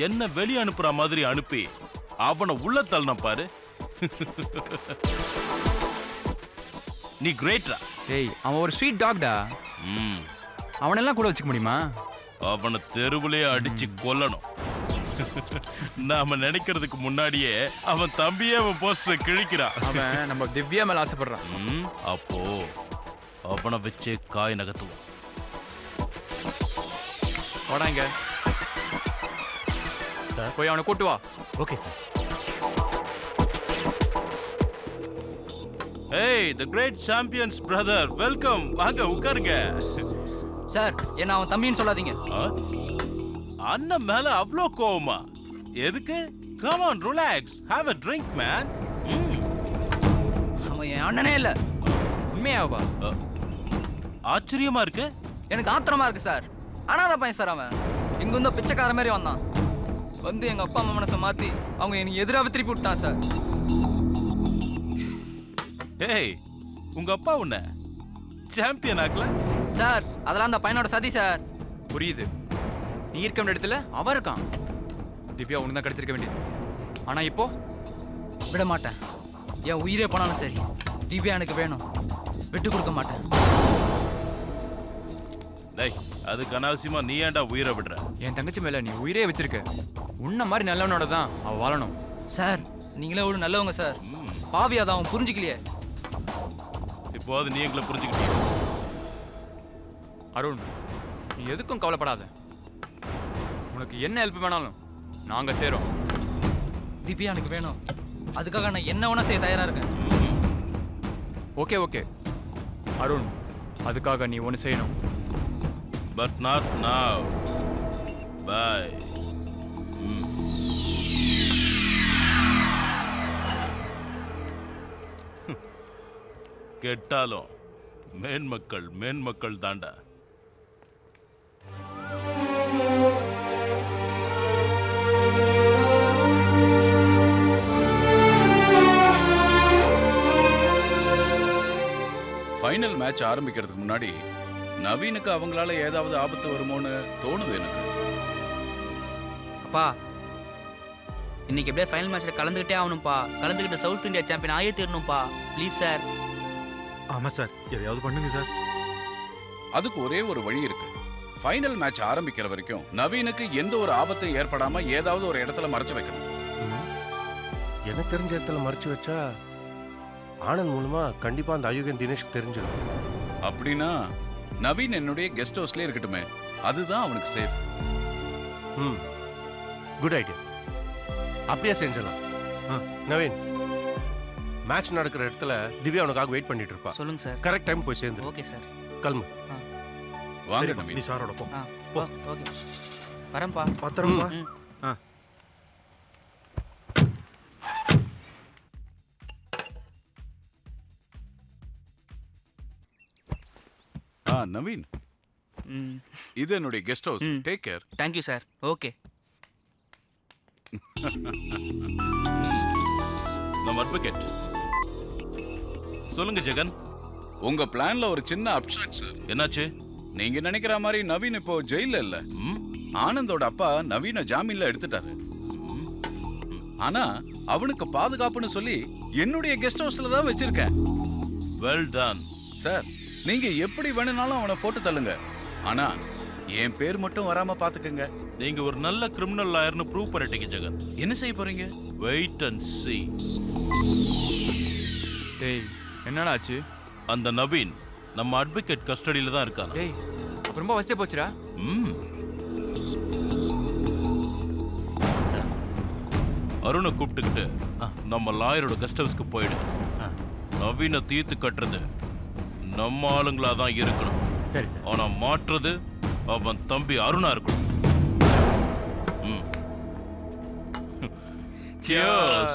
என்ன வெளிய அனுப்புற மாதிரி அனுப்பி அவனை உள்ள தள்ளன பாரு. நீ கிரேட்ரா டேய் அவன் ஒரு ஸ்ட்ரீட் டாக்டா ம். அவனெல்லாம் கூட வச்சுக்க முடியுமா? அவனை தெருவுலயே அடிச்சு கொல்லணும். நாம நினைக்கிறதுக்கு முன்னாடியே அவன் தம்பியே அவன் போஸ்டர் கிழிக்கிறான். அவன் நம்ம திவ்யா மேல ஆசைப்படுறான். ம், அப்போ அவனை வச்சே காய் நகர்த்துவோம். வாடாங்க போய் அவனை கூட்டு வா. Okay sir. ஏய் the great champions brother welcome வாங்க உட்காருங்க. சார் என்ன அவன் தம்பின்னு சொல்லாதீங்க? அண்ணன் மேல அவ்வளோ கோவமா? எதுக்கு? Come on relax have a drink man அவன் என் அண்ணனே இல்ல. உண்மையாவா? ஆச்சரியமா இருக்கு? எனக்கு ஆத்திரமா இருக்கு சார். அனாதை பையன் சார் அவன். இங்க வந்து பிச்சைக்கார மாதிரி வந்தான். வந்து எங்க அப்பா அம்மா மனசை மாத்தி அவங்க எனக்கு எதிராக திருப்பி விட்டான் சார். ஏய் உங்க அப்பா உன்ன சாம்பியன் ஆக்கல? சார் அதெல்லாம் அந்த பையனோட சதி சார். புரியுது. நீ இருக்க வேண்டிய இடத்துல அவன் இருக்கான். திவ்யா உனக்கு தான் கிடைச்சிருக்க வேண்டியது. ஆனா இப்போ விட மாட்டேன். என் உயிரே போனாலும் சரி திவ்யா எனக்கு வேணும். விட்டு கொடுக்க மாட்டேன். டேய் அதுக்கு அனாவசியமா நீ ஏன்டா உயிரை விடுற? என் தங்கச்சி மேல நீ உயிரே வச்சிருக்க. உன்ன மாதிரி நல்லவனோட தான் அவ வாழணும். சார் நீங்களே ஒரு நல்லவங்க சார். ம், பாவி அதை அவன் புரிஞ்சுக்கலையே. இப்போது நீ எங்களை புரிஞ்சுக்கிட்டீங்க அருண் நீ எதுக்கும் கவலைப்படாத. உனக்கு என்ன ஹெல்ப் வேணாலும் நாங்க சேரோம் திவ்யா எனக்கு வேணும். அதுக்காக நான் என்ன வேணா செய்ய தயாரா இருக்கேன். Okay okay. அருண் அதுக்காக நீ ஒன்று செய்யணும். But not now. Bye. கெட்டாலும் மேன்மக்கள் மேன்மக்கள் தாண்டா. ஃபைனல் மேட்ச் ஆரம்பிக்கிறதுக்கு முன்னாடி நவீனுக்கு அவங்களால ஏதாவது ஆபத்து வருமோன்னு தோணுது எனக்கு. அப்பா இன்னைக்கு எப்படியே ஃபைனல் மேட்ச்ல கலந்துக்கிட்டே ஆகணும்ப்பா. கலந்துக்கிட்டு சவுத் இந்தியா சாம்பியன் ஆயே தீரணும்ப்பா. ப்ளீஸ் சார் ஆமா சார். எதையாவது பண்ணுங்க சார். அதுக்கு ஒரே ஒரு வழி இருக்கு. ஃபைனல் மேட்ச் ஆரம்பிக்கிற வரைக்கும் நவீனுக்கு எந்த ஒரு ஆபத்தும் ஏற்படாம ஏதாவது ஒரு இடத்துல மறைச்சு வைக்கணும். எனக்கு தெரிஞ்ச இடத்துல மறைச்சு வச்சா ஆனந்த் மூலமா கண்டிப்பா அந்த அயோகன் தினேஷ்க்கு தெரிஞ்சிடும். அப்படின்னா நவீன் என்னுடைய கெஸ்ட் ஹவுஸ்லயே இருக்கட்டுமே. அதுதான் அவனுக்கு சேஃப் ம். குட் ஐடியா அப்படியே செஞ்சிடலாம். நவீன். மேட்ச் நடக்கிற இடத்துல திவ்யா உனக்காக வெயிட் பண்ணிட்டு இருப்பா. சொல்லுங்க சார். கரெக்ட் டைம் போய் சேர்ந்து ஓகே சார். கிளம்பு. வாங்க நீ சாரோட போ. ஓகே. வரேன்ப்பா. பத்திரமா. ஆ. ஆ நவீன். ம். இது என்னுடைய கெஸ்ட் ஹவுஸ் ம். Take care thank you sir okay நம்ம அட்வொகேட் சொல்லுங்க ஜெகன். உங்க பிளான்ல ஒரு சின்ன அப்சாட் சார் என்னாச்சு? நீங்க நினைக்கிற மாதிரி நவீன் இப்போ ஜெயில இல்ல. ஆனந்தோட அப்பா நவீன ஜாமீன்ல எடுத்துட்டாரு. ஆனா அவனுக்கு பாதுகாப்புன்னு சொல்லி என்னுடைய கெஸ்ட் ஹவுஸ்ல தான் வச்சிருக்கேன். வெல் டன் சார் நீங்க எப்படி வேணும்னாலும் அவனை போட்டு தள்ளுங்க. ஆனா என் பேர் மட்டும் வராம பாத்துக்கங்க. நீங்க ஒரு நல்ல கிரிமினல் லாயர்னு ப்ரூவ் பண்ணிட்டீங்க ஜெகன். என்ன செய்ய போறீங்க? Wait and see. டேய் என்னடா ஆச்சு அந்த நவீன் நம்ம அட்வொகேட் கஸ்டடியில தான் இருக்கானா. டேய் அப்ப ரொம்ப வசதியா போச்சுடா. ம். அருணை கூப்பிட்டுக்கிட்டு நம்ம லாயரோட கெஸ்ட் ஹவுஸ்க்கு போயிடு. நவீன தீர்த்து கட்டுறது நம்ம ஆளுங்களா தான் இருக்கணும். சரி சார். ஆனா மாற்றுறது அவன் தம்பி அருணா இருக்கணும். ம். Cheers.